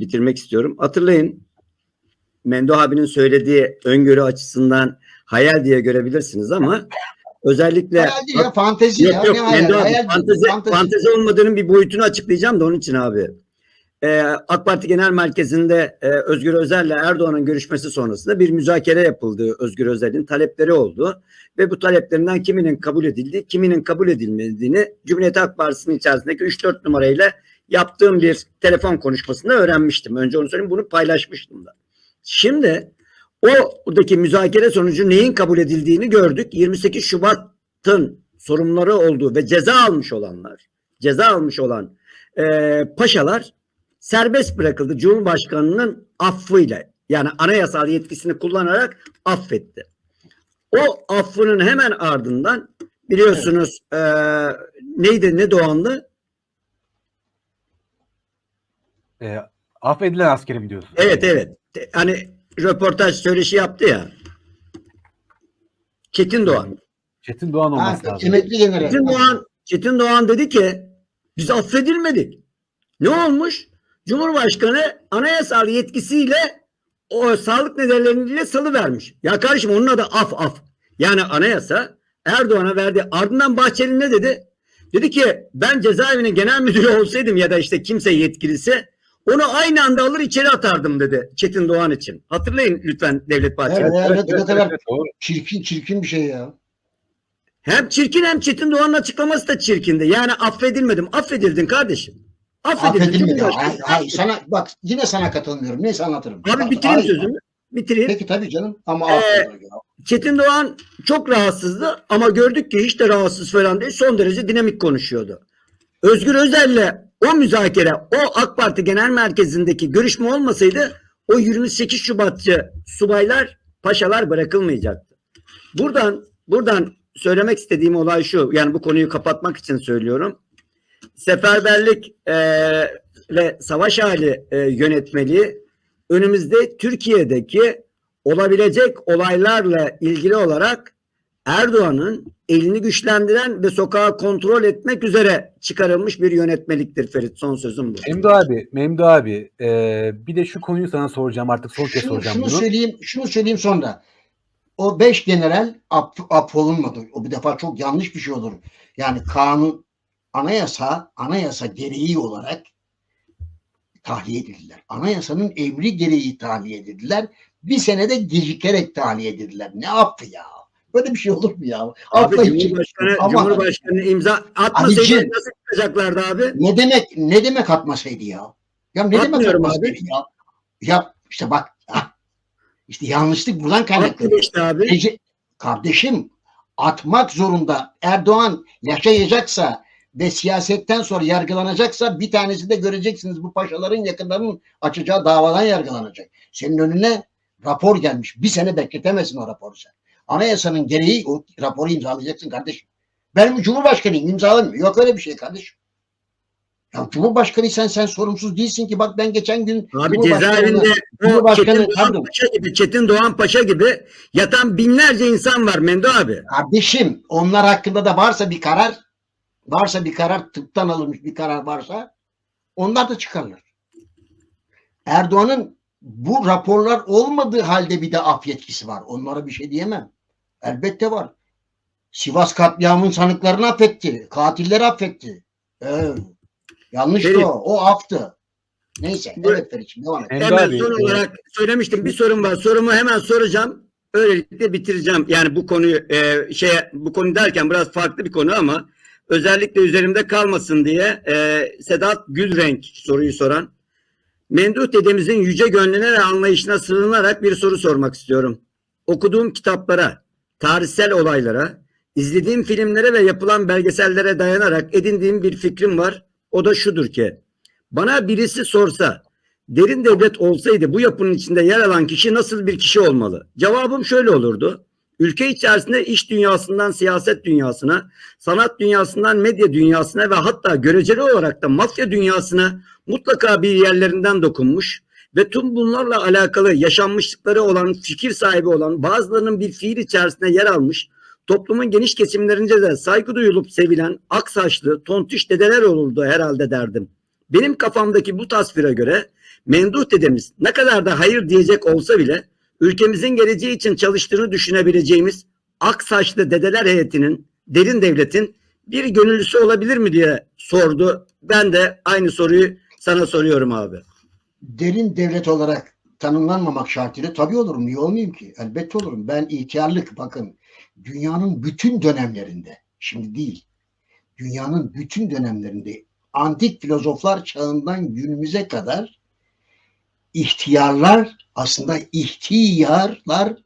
bitirmek istiyorum. Hatırlayın Mendo abinin söylediği öngörü açısından hayal diye görebilirsiniz ama özellikle Hayal değil ya fantezi ya. yok yok hayal? Mendo abi Hayal değil, fantezi, fantezi. fantezi olmadığının bir boyutunu açıklayacağım da onun için abi. Ee, AK Parti Genel Merkezi'nde e, Özgür Özel'le Erdoğan'ın görüşmesi sonrasında bir müzakere yapıldı. Özgür Özel'in talepleri oldu. Ve bu taleplerinden kiminin kabul edildiği, kiminin kabul edilmediğini Cumhuriyet Halk Partisi'nin içerisindeki 3-4 numarayla yaptığım bir telefon konuşmasında öğrenmiştim. Önce onu söyleyeyim bunu paylaşmıştım da. Şimdi oradaki müzakere sonucu neyin kabul edildiğini gördük. 28 Şubat'ın sorumluları olduğu ve ceza almış olanlar, ceza almış olan e, paşalar serbest bırakıldı. Cumhurbaşkanının affıyla yani anayasal yetkisini kullanarak affetti. O affının hemen ardından biliyorsunuz e, neydi ne doğanlı? E, affedilen askere mi diyorsun? Evet evet. Hani röportaj söyleşi yaptı ya. Çetin Doğan. Çetin Doğan Ha, olması lazım. emekli general. Çetin Doğan, Çetin Doğan dedi ki biz affedilmedik. Ne olmuş? Cumhurbaşkanı anayasal yetkisiyle o sağlık nedenleriyle salı vermiş. Ya kardeşim onun adı af af. Yani anayasa Erdoğan'a verdi. Ardından Bahçeli ne dedi? Dedi ki ben cezaevinin genel müdürü olsaydım ya da işte kimse yetkilisi onu aynı anda alır içeri atardım dedi Çetin Doğan için. Hatırlayın lütfen Devlet Bahçeli. Evet, evet, ne kadar evet, doğru. çirkin çirkin bir şey ya. Hem çirkin hem Çetin Doğan'ın açıklaması da çirkindi. Yani affedilmedim. Affedildin kardeşim. Affedildin. Affedilmedi. Cumhurbaşkanı- Hayır, hayır, sana bak yine sana katılmıyorum. Neyse anlatırım. Abi Bak, bitireyim hayır. sözümü. Bitireyim. Peki tabii canım ama Ee. Çetin Doğan çok rahatsızdı ama gördük ki hiç de rahatsız falan değil. Son derece dinamik konuşuyordu. Özgür Özel'le o müzakere, o AK Parti Genel Merkezi'ndeki görüşme olmasaydı o 28 Şubatçı subaylar, paşalar bırakılmayacaktı. Buradan buradan söylemek istediğim olay şu. Yani bu konuyu kapatmak için söylüyorum. Seferberlik eee, ve savaş hali eee, yönetmeliği önümüzde Türkiye'deki olabilecek olaylarla ilgili olarak Erdoğan'ın elini güçlendiren ve sokağı kontrol etmek üzere çıkarılmış bir yönetmeliktir Ferit. Son sözüm bu. Memdu abi, Memdu abi e, bir de şu konuyu sana soracağım artık son kez Şunu, soracağım şunu bunu. söyleyeyim, şunu söyleyeyim sonra. O beş general aff, affolunmadı. O bir defa çok yanlış bir şey olur. Yani kanun, anayasa, anayasa gereği olarak tahliye edildiler. Anayasanın emri gereği tahliye edildiler. Bir senede gecikerek tahliye edildiler. Ne affı ya? Böyle bir şey olur mu ya? Abi Cumhurbaşkanı, Ama- Cumhurbaşkanı imza atmasaydı Abicim. nasıl çıkacaklardı abi? Ne demek ne demek atmasaydı ya? Ya ne demek atmasaydı ya? Ya işte bak ha, işte yanlışlık buradan kaynaklanıyor. İşte abi. Rece- Kardeşim atmak zorunda. Erdoğan yaşayacaksa ve siyasetten sonra yargılanacaksa bir tanesi de göreceksiniz bu paşaların yakınlarının açacağı davadan yargılanacak. Senin önüne rapor gelmiş. Bir sene bekletemezsin o raporu sen. Anayasanın gereği o raporu imzalayacaksın kardeşim. Ben Cumhurbaşkanıyım imzalamıyor. Yok öyle bir şey kardeşim. Ya Cumhurbaşkanıysan sen sorumsuz değilsin ki. Bak ben geçen gün Abi cezaevinde Cumhurbaşkanı Çetin Doğan pardon. Paşa gibi, Çetin Doğan Paşa gibi yatan binlerce insan var Mendo abi. Kardeşim onlar hakkında da varsa bir karar varsa bir karar tıptan alınmış bir karar varsa onlar da çıkarlar. Erdoğan'ın bu raporlar olmadığı halde bir de af yetkisi var. Onlara bir şey diyemem. Elbette var. Sivas katliamın sanıklarını affetti. Katilleri affetti. Evet. Yanlıştı Ferit. o. O aftı. Neyse. Bu- Evet Ferit'ciğim devam et. Hemen abi, son e, olarak söylemiştim bir sorum var. Sorumu hemen soracağım. Öylelikle bitireceğim. Yani bu konuyu e, şey bu konu derken biraz farklı bir konu ama özellikle üzerimde kalmasın diye e, Sedat Gülrenk soruyu soran. Memduh dedemizin yüce gönlüne ve anlayışına sığınarak bir soru sormak istiyorum. Okuduğum kitaplara, tarihsel olaylara, izlediğim filmlere ve yapılan belgesellere dayanarak edindiğim bir fikrim var. O da şudur ki, bana birisi sorsa, derin devlet olsaydı bu yapının içinde yer alan kişi nasıl bir kişi olmalı? Cevabım şöyle olurdu. Ülke içerisinde iş dünyasından siyaset dünyasına, sanat dünyasından medya dünyasına ve hatta göreceli olarak da mafya dünyasına mutlaka bir yerlerinden dokunmuş ve tüm bunlarla alakalı yaşanmışlıkları olan, fikir sahibi olan, bazılarının bir fiil içerisinde yer almış, toplumun geniş kesimlerince de saygı duyulup sevilen aksaçlı, tontiş dedeler olurdu herhalde derdim. Benim kafamdaki bu tasvire göre Menduh dedemiz ne kadar da hayır diyecek olsa bile ülkemizin geleceği için çalıştığını düşünebileceğimiz ak saçlı dedeler heyetinin, derin devletin bir gönüllüsü olabilir mi diye sordu. Ben de aynı soruyu sana soruyorum abi. Derin devlet olarak tanımlanmamak şartıyla tabii olurum. Niye olmayayım ki? Elbette olurum. Ben ihtiyarlık bakın dünyanın bütün dönemlerinde şimdi değil dünyanın bütün dönemlerinde antik filozoflar çağından günümüze kadar ihtiyarlar aslında ihtiyarlar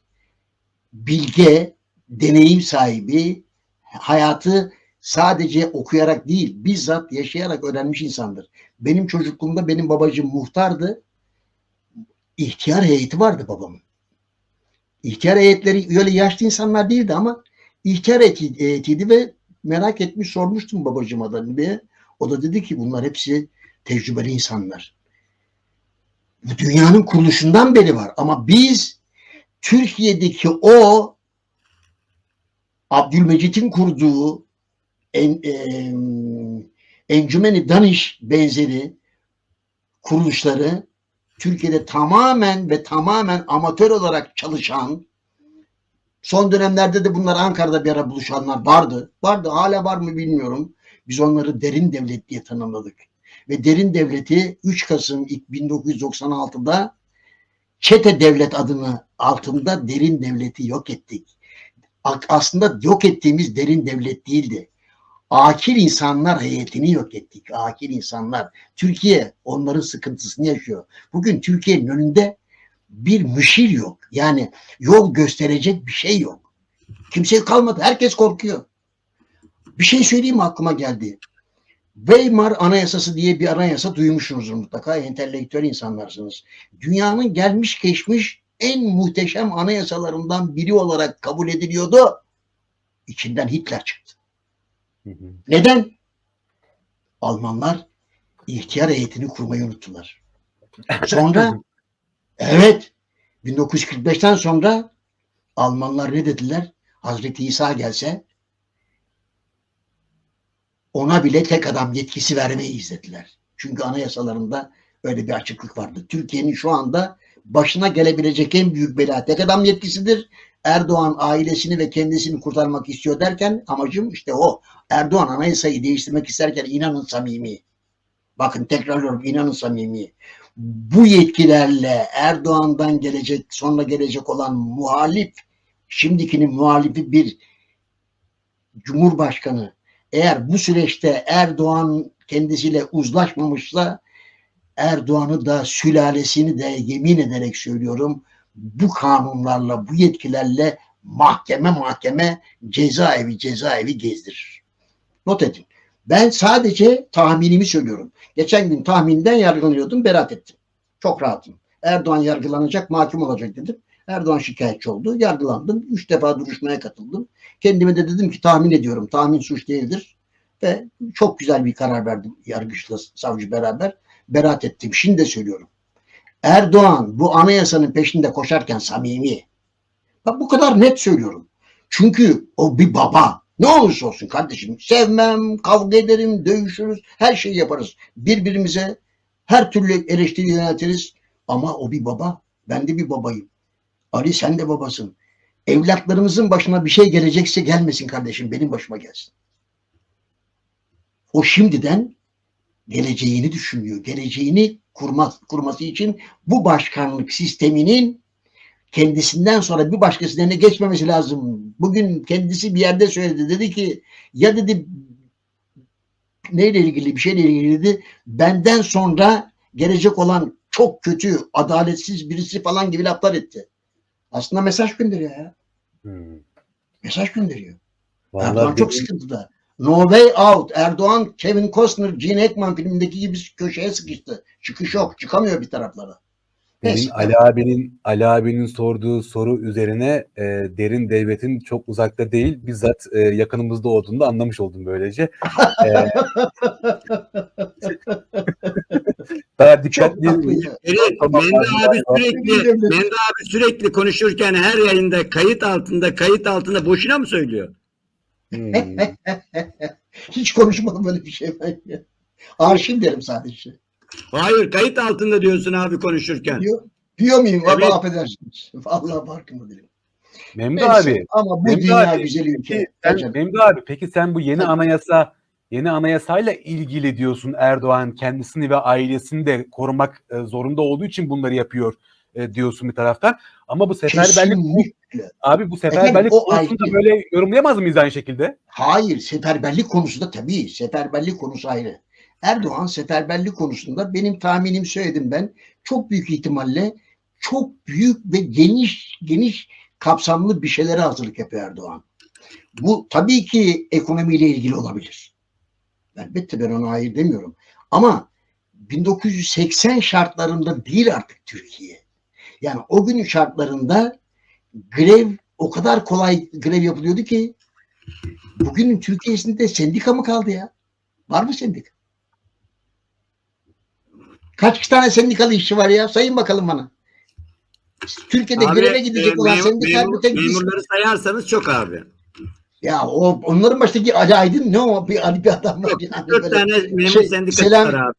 bilge, deneyim sahibi, hayatı sadece okuyarak değil, bizzat yaşayarak öğrenmiş insandır. Benim çocukluğumda benim babacığım muhtardı. İhtiyar heyeti vardı babamın. İhtiyar heyetleri öyle yaşlı insanlar değildi ama ihtiyar heyeti- heyetiydi ve merak etmiş sormuştum babacığıma da diye. O da dedi ki bunlar hepsi tecrübeli insanlar. Bu dünyanın kuruluşundan beri var ama biz Türkiye'deki o Abdülmecit'in kurduğu en, em, Encümeni Danış benzeri kuruluşları Türkiye'de tamamen ve tamamen amatör olarak çalışan son dönemlerde de bunlar Ankara'da bir ara buluşanlar vardı. Vardı hala var mı bilmiyorum. Biz onları derin devlet diye tanımladık. Ve derin devleti 3 Kasım ilk 1996'da çete devlet adını altında derin devleti yok ettik. Aslında yok ettiğimiz derin devlet değildi. Akil insanlar heyetini yok ettik. Akil insanlar. Türkiye onların sıkıntısını yaşıyor. Bugün Türkiye'nin önünde bir müşir yok. Yani yol gösterecek bir şey yok. Kimse kalmadı. Herkes korkuyor. Bir şey söyleyeyim mi aklıma geldi. Weimar Anayasası diye bir anayasa duymuşsunuzdur mutlaka. Entelektüel insanlarsınız. Dünyanın gelmiş geçmiş en muhteşem anayasalarından biri olarak kabul ediliyordu. İçinden Hitler çıktı. Hı hı. Neden? Almanlar ihtiyar heyetini kurmayı unuttular. Sonra evet 1945'ten sonra Almanlar ne dediler? Hazreti İsa gelse ona bile tek adam yetkisi vermeyiz dediler. Çünkü anayasalarında öyle bir açıklık vardı. Türkiye'nin şu anda başına gelebilecek en büyük bela tek adam yetkisidir. Erdoğan ailesini ve kendisini kurtarmak istiyor derken amacım işte o. Erdoğan anayasayı değiştirmek isterken inanın samimi. Bakın tekrarlıyorum inanın samimi. Bu yetkilerle Erdoğan'dan gelecek sonra gelecek olan muhalif şimdikinin muhalifi bir cumhurbaşkanı eğer bu süreçte Erdoğan kendisiyle uzlaşmamışsa Erdoğan'ı da sülalesini de yemin ederek söylüyorum bu kanunlarla bu yetkilerle mahkeme mahkeme cezaevi cezaevi gezdirir. Not edin. Ben sadece tahminimi söylüyorum. Geçen gün tahminden yargılanıyordum, beraat ettim. Çok rahatım. Erdoğan yargılanacak, mahkum olacak dedim. Erdoğan şikayetçi oldu, yargılandım. Üç defa duruşmaya katıldım. Kendime de dedim ki tahmin ediyorum, tahmin suç değildir. Ve çok güzel bir karar verdim yargıçla, savcı beraber. Beraat ettim. Şimdi de söylüyorum. Erdoğan bu anayasanın peşinde koşarken samimi. Bak bu kadar net söylüyorum. Çünkü o bir baba. Ne olursa olsun kardeşim. Sevmem, kavga ederim, dövüşürüz, her şeyi yaparız. Birbirimize her türlü eleştiri yöneltiriz. Ama o bir baba. Ben de bir babayım. Ali sen de babasın. Evlatlarımızın başına bir şey gelecekse gelmesin kardeşim. Benim başıma gelsin. O şimdiden geleceğini düşünüyor. Geleceğini kurma, kurması için bu başkanlık sisteminin kendisinden sonra bir başkasının eline geçmemesi lazım. Bugün kendisi bir yerde söyledi. Dedi ki ya dedi neyle ilgili bir şeyle ilgili dedi. Benden sonra gelecek olan çok kötü, adaletsiz birisi falan gibi laflar etti. Aslında mesaj gönderiyor ya. Hı. Mesaj gönderiyor. Vallahi Erdoğan çok sıkıntıda. No way out. Erdoğan Kevin Costner, Gene Hackman filmindeki gibi köşeye sıkıştı. Çıkış yok. Çıkamıyor bir taraflara. Benim Neyse. Ali abinin Ali abinin sorduğu soru üzerine e, derin devletin çok uzakta değil bizzat e, yakınımızda olduğunu da anlamış oldum böylece. E, daha dikkatli. Evet, Tamam, Mende abi. sürekli Mende abi sürekli konuşurken her yayında kayıt altında kayıt altında boşuna mı söylüyor? Hmm. Hiç konuşmadım böyle bir şey ben ya. Arşiv derim sadece. Hayır kayıt altında diyorsun abi konuşurken. Diyor, diyor muyum? Vallahi Evet. affedersiniz. Vallahi farkında değilim. Memdu Neyse, abi. Ama bu Memdu dünya abi, güzel ülke. Peki sen, Hocam. Memdu abi peki sen bu yeni anayasa yeni anayasayla ilgili diyorsun Erdoğan kendisini ve ailesini de korumak e, zorunda olduğu için bunları yapıyor e, diyorsun bir taraftan. Ama bu seferberlik Kesinlikle. abi bu seferberlik Efendim, o konusunu da ayrı. böyle yorumlayamaz mıyız aynı şekilde? Hayır, seferberlik konusunda tabii seferberlik konusu ayrı. Erdoğan seferberlik konusunda benim tahminim söyledim ben. Çok büyük ihtimalle çok büyük ve geniş geniş kapsamlı bir şeylere hazırlık yapıyor Erdoğan. Bu tabii ki ekonomiyle ilgili olabilir. Elbette ben ona hayır demiyorum. Ama 1980 şartlarında değil artık Türkiye. Yani o günün şartlarında grev o kadar kolay grev yapılıyordu ki Bugünün Türkiye'sinde sendika mı kaldı ya? Var mı sendika? Kaç tane sendikalı işçi var ya? Sayın bakalım bana. Türkiye'de Abi, greve gidecek e, olan memur- sendika memur- memurları sayarsanız çok abi. Ya o onların başındaki Ali Aydın ne o? Bir Ali bir adam var. Yani Dört tane memur Şey, sendikası Selam- var abi.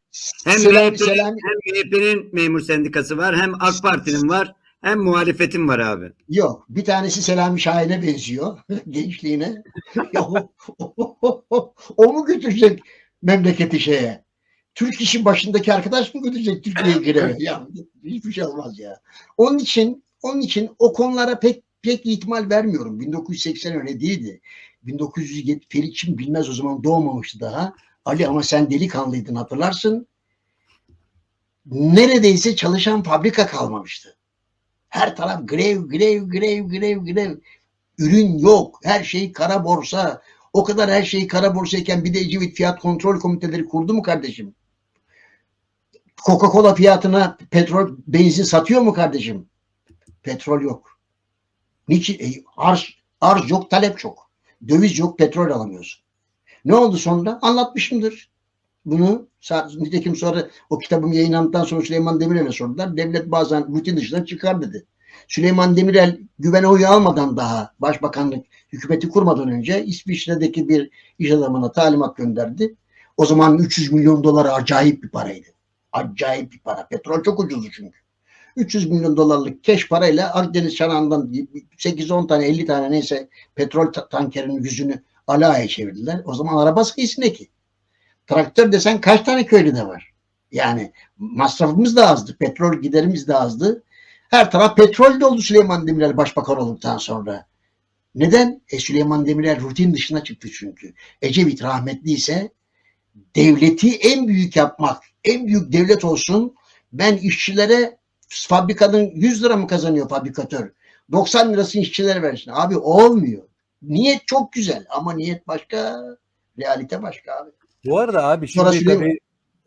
Hem Selam, MHP'nin selam. hem MHP'nin memur sendikası var, hem AK Parti'nin var, hem muhalefetin var abi. Yok. Bir tanesi Selami Şahin'e benziyor. Gençliğine. Ya o, o, o- o- o mu götürecek memleketi şeye? Türk işin başındaki arkadaş mı götürecek Türkiye'yi greve? Ya hiçbir şey olmaz ya. Onun için onun için o konulara pek pek ihtimal vermiyorum. 1980 öyle değildi. 1907 Ferit Çim bilmez o zaman doğmamıştı daha. Ali ama sen delikanlıydın hatırlarsın. Neredeyse çalışan fabrika kalmamıştı. Her taraf grev, grev, grev, grev, grev. Ürün yok. Her şey kara borsa. O kadar her şey kara borsayken bir de Ecevit fiyat kontrol komiteleri kurdu mu kardeşim? Coca-Cola fiyatına petrol, benzin satıyor mu kardeşim? Petrol yok. Niçin? E, arz, arz yok, talep çok. Döviz yok, petrol alamıyorsun. Ne oldu sonra? Anlatmışımdır. Bunu nitekim sonra o kitabım yayınlandıktan sonra Süleyman Demirel'e sordular. Devlet bazen rutin dışına çıkar dedi. Süleyman Demirel güven oyu almadan daha başbakanlık hükümeti kurmadan önce İsviçre'deki bir iş adamına talimat gönderdi. O zaman 300 milyon dolar acayip bir paraydı. Acayip bir para. Petrol çok ucuzdu çünkü. 300 milyon dolarlık keş parayla Akdeniz çanağından 8-10 tane 50 tane neyse petrol ta- tankerinin yüzünü alaya çevirdiler. O zaman araba sayısı ne ki? Traktör desen kaç tane köylüde var? Yani masrafımız da azdı. Petrol giderimiz de azdı. Her taraf petrol doldu Süleyman Demirel başbakan olduktan sonra. Neden? E Süleyman Demirel rutin dışına çıktı çünkü. Ecevit rahmetli ise devleti en büyük yapmak, en büyük devlet olsun. Ben işçilere fabrikanın 100 lira mı kazanıyor fabrikatör? 90 lirasını işçilere versin. Abi olmuyor. Niyet çok güzel ama niyet başka, realite başka abi. Bu arada abi şimdi Sonra tabii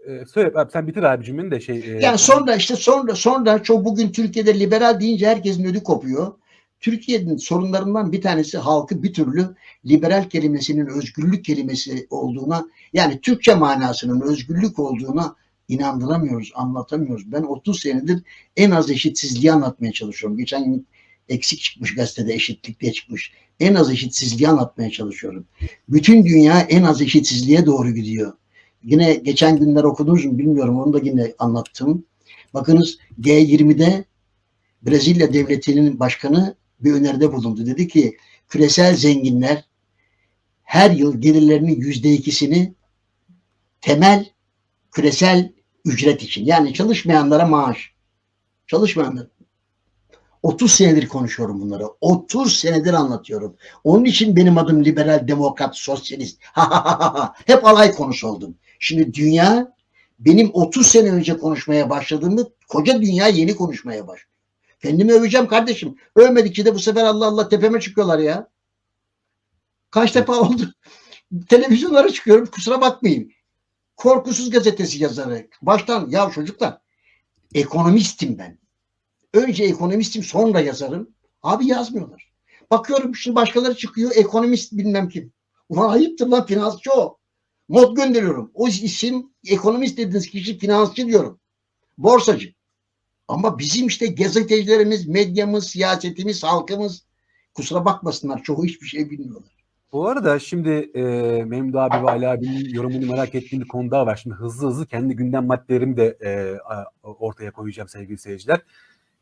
e, söyle abi sen bitir abi cümleni de şey e, Yani sonra işte sonra sonra çok bugün Türkiye'de liberal deyince herkesin ödü kopuyor. Türkiye'nin sorunlarından bir tanesi halkı bir türlü liberal kelimesinin özgürlük kelimesi olduğuna yani Türkçe manasının özgürlük olduğuna inandıramıyoruz, anlatamıyoruz. Ben 30 senedir en az eşitsizliği anlatmaya çalışıyorum. Geçen gün eksik çıkmış gazetede eşitlik diye çıkmış. En az eşitsizliği anlatmaya çalışıyorum. Bütün dünya en az eşitsizliğe doğru gidiyor. Yine geçen günler okudunuz mu bilmiyorum onu da yine anlattım. Bakınız G20'de Brezilya devletinin başkanı bir öneride bulundu. Dedi ki küresel zenginler her yıl gelirlerinin yüzde ikisini temel küresel ücret için yani çalışmayanlara maaş çalışmayanlar 30 senedir konuşuyorum bunları. 30 senedir anlatıyorum. Onun için benim adım liberal, demokrat, sosyalist. Hep alay konusu oldum. Şimdi dünya benim 30 sene önce konuşmaya başladığımı koca dünya yeni konuşmaya başlıyor. Kendimi öveceğim kardeşim. Övmedikçe de bu sefer Allah Allah tepeme çıkıyorlar ya. Kaç defa oldu? Televizyonlara çıkıyorum kusura bakmayın. Korkusuz gazetesi yazarı. Baştan ya çocuklar ekonomistim ben. Önce ekonomistim sonra yazarım. Abi yazmıyorlar. Bakıyorum şimdi başkaları çıkıyor ekonomist bilmem kim. Ulan ayıptır lan finansçı o. Not gönderiyorum. O isim ekonomist dediğiniz kişi finansçı diyorum. Borsacı. Ama bizim işte gazetecilerimiz, medyamız, siyasetimiz, halkımız kusura bakmasınlar çoğu hiçbir şey bilmiyorlar. Bu arada şimdi e, Memdu abi ve Ali abinin yorumunu merak ettiğim bir konu daha var. Şimdi hızlı hızlı kendi gündem maddelerimi de e, ortaya koyacağım sevgili seyirciler.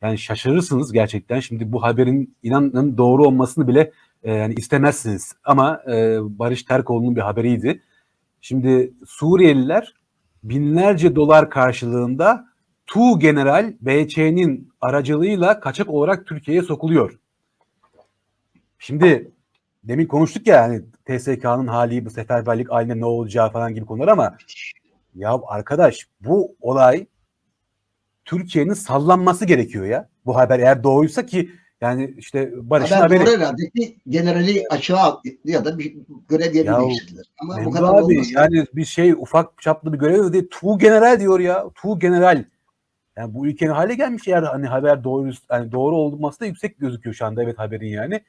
Yani şaşırırsınız gerçekten. Şimdi bu haberin inanın doğru olmasını bile e, yani istemezsiniz. Ama e, Barış Terkoğlu'nun bir haberiydi. Şimdi Suriyeliler binlerce dolar karşılığında Tu General BÇ'nin aracılığıyla kaçak olarak Türkiye'ye sokuluyor. Şimdi demin konuştuk ya hani TSK'nın hali bu seferberlik haline ne olacağı falan gibi konular ama ya arkadaş bu olay Türkiye'nin sallanması gerekiyor ya. Bu haber eğer doğruysa ki yani işte Barış'ın Haber haberi. doğru herhalde generali açığa al ya da bir görev yerini Ya, değiştirdiler. Ama bu Memdu kadar abi olmaz. yani bir şey ufak çaplı bir görev değil. Tu general diyor ya. Tu general. Yani bu ülkenin hale gelmiş eğer hani haber doğru hani doğru olması da yüksek gözüküyor şu anda evet haberin yani.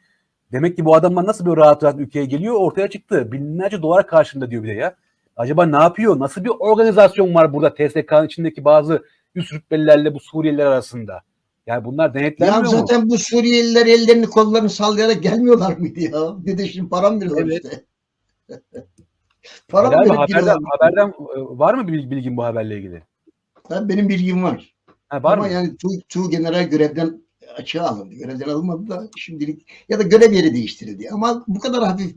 Demek ki bu adamlar nasıl böyle rahat rahat ülkeye geliyor ortaya çıktı. Binlerce dolar karşılığında diyor bir de ya. Acaba ne yapıyor? Nasıl bir organizasyon var burada TSK'nın içindeki bazı üst rütbelilerle bu Suriyeliler arasında? Yani bunlar Ya denetlenmiyor mu? zaten bu Suriyeliler ellerini kollarını sallayarak gelmiyorlar mıydı ya? Bir de şimdi param veriyorlar Evet. işte. param verip haberden, haberden e, var mı bir bilgin bu haberle ilgili? Ha, benim bilgim var. Ha, var Ama mı? yani tu, tu general görevden açığa alındı. Görevden alınmadı da şimdilik ya da görev yeri değiştirildi. Ama bu kadar hafif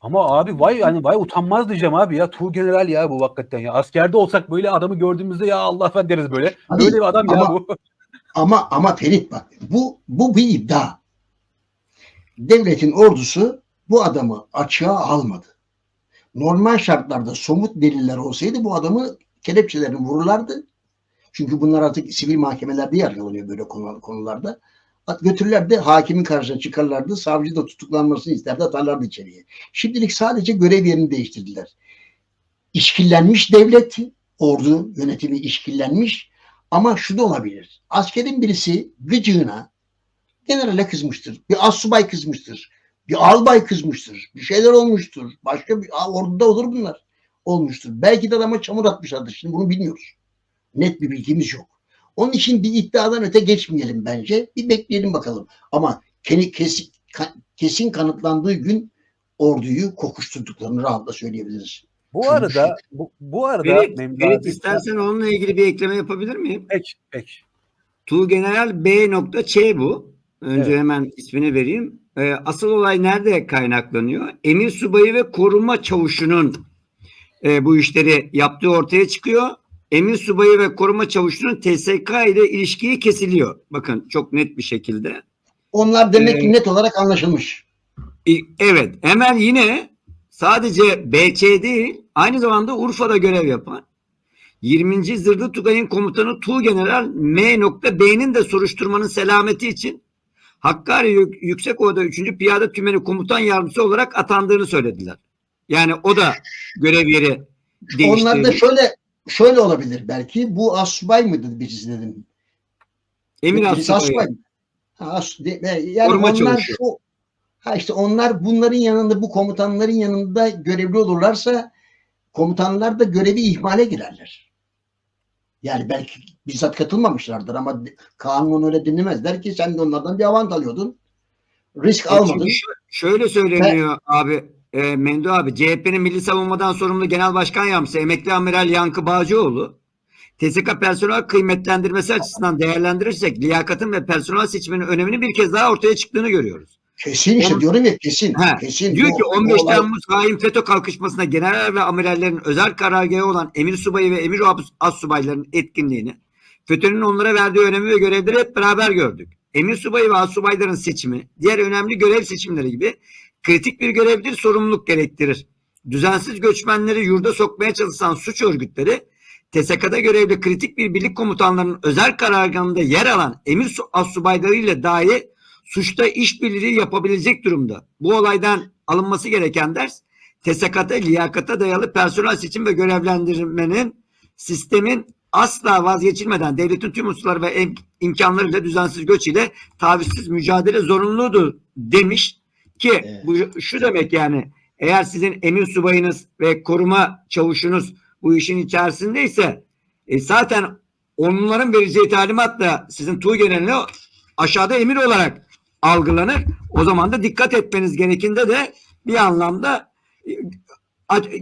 Ama abi vay yani vay utanmaz diyeceğim abi ya. Tu general ya bu hakikaten ya. Askerde olsak böyle adamı gördüğümüzde ya Allah falan deriz böyle. Abi, Böyle bir adam ya ama- bu. Ama ama Ferit bak bu bu bir iddia. Devletin ordusu bu adamı açığa almadı. Normal şartlarda somut deliller olsaydı bu adamı kelepçelerini vururlardı. Çünkü bunlar artık sivil mahkemelerde yargılanıyor böyle konu- konularda. At götürürlerdi hakimin karşısına çıkarlardı. Savcı da tutuklanmasını isterdi atarlardı içeriye. Şimdilik sadece görev yerini değiştirdiler. İşkillenmiş devlet, ordu yönetimi işkillenmiş. Ama şu da olabilir. Askerin birisi gıcığına generale kızmıştır. Bir assubay kızmıştır. Bir albay kızmıştır. Bir şeyler olmuştur. Başka bir orduda olur bunlar. Olmuştur. Belki de adama çamur atmışlardır. Şimdi bunu bilmiyoruz. Net bir bilgimiz yok. Onun için bir iddiadan öte geçmeyelim bence. Bir bekleyelim bakalım. Ama kesin, kesin, kanıtlandığı gün orduyu kokuşturduklarını rahatla söyleyebiliriz. Bu arada bu, bu arada Ferit abi- istersen onunla ilgili bir ekleme yapabilir miyim? Peki, peki. Tu General B. Ç bu. Önce Evet. hemen ismini vereyim. Ee, asıl olay nerede kaynaklanıyor? Emir subayı ve koruma çavuşunun e, bu işleri yaptığı ortaya çıkıyor. Emir subayı ve koruma çavuşunun TSK ile ilişkiyi kesiliyor. Bakın çok net bir şekilde. Onlar demek ki Ee, net olarak anlaşılmış. E, Evet hemen yine sadece BC değil aynı zamanda Urfa'da görev yapan 20. Zırhlı Tugay'ın komutanı Tuğgeneral M.B'nin de soruşturmanın selameti için Hakkari Yük- Yüksekova'da 3. Piyade Tümeni Komutan Yardımcısı olarak atandığını söylediler. Yani o da görev yeri değiştirdi. Onlar da şöyle şöyle olabilir belki. Bu asubay mıydı birisi dedim. Emir Birisi asubay mı? Ha, as, de- yani Koruma onlar şu ha işte onlar bunların yanında bu komutanların yanında görevli olurlarsa komutanlar da görevi ihmale girerler. Yani belki bizzat katılmamışlardır ama kanun öyle dinlemezler ki sen de onlardan bir avant alıyordun. Risk E, almadın. Şöyle söyleniyor abi e, Mendo abi CHP'nin Milli Savunmadan sorumlu Genel Başkan Yardımcısı Emekli Amiral Yankı Bağcıoğlu TSK personel kıymetlendirmesi açısından değerlendirirsek liyakatın ve personel seçiminin önemini bir kez daha ortaya çıktığını görüyoruz. Kesin işte On- diyorum ya kesin. Ha, kesin. Diyor Bu- ki bu 15 olay- Temmuz hain FETÖ kalkışmasında general ve amirallerin özel karargahı olan emir subayı ve emir as subaylarının etkinliğini, FETÖ'nün onlara verdiği önemi ve görevleri hep beraber gördük. Emir subayı ve subayların seçimi, diğer önemli görev seçimleri gibi kritik bir görevdir, sorumluluk gerektirir. Düzensiz göçmenleri yurda sokmaya çalışan suç örgütleri, TSK'da görevli kritik bir birlik komutanlarının özel karargahında yer alan emir su- astsubayları ile dahi suçta işbirliği yapabilecek durumda. Bu olaydan alınması gereken ders TSK'da liyakata dayalı personel seçim ve görevlendirmenin sistemin asla vazgeçilmeden devletin tüm unsurları ve im- imkanlarıyla düzensiz göç ile tavizsiz mücadele zorunluluğudur demiş ki Evet. bu şu demek yani eğer sizin emir subayınız ve koruma çavuşunuz bu işin içerisindeyse e, zaten onların vereceği talimatla sizin tuğ geneline aşağıda emir olarak algılanır. O zaman da dikkat etmeniz gerekinde de bir anlamda e,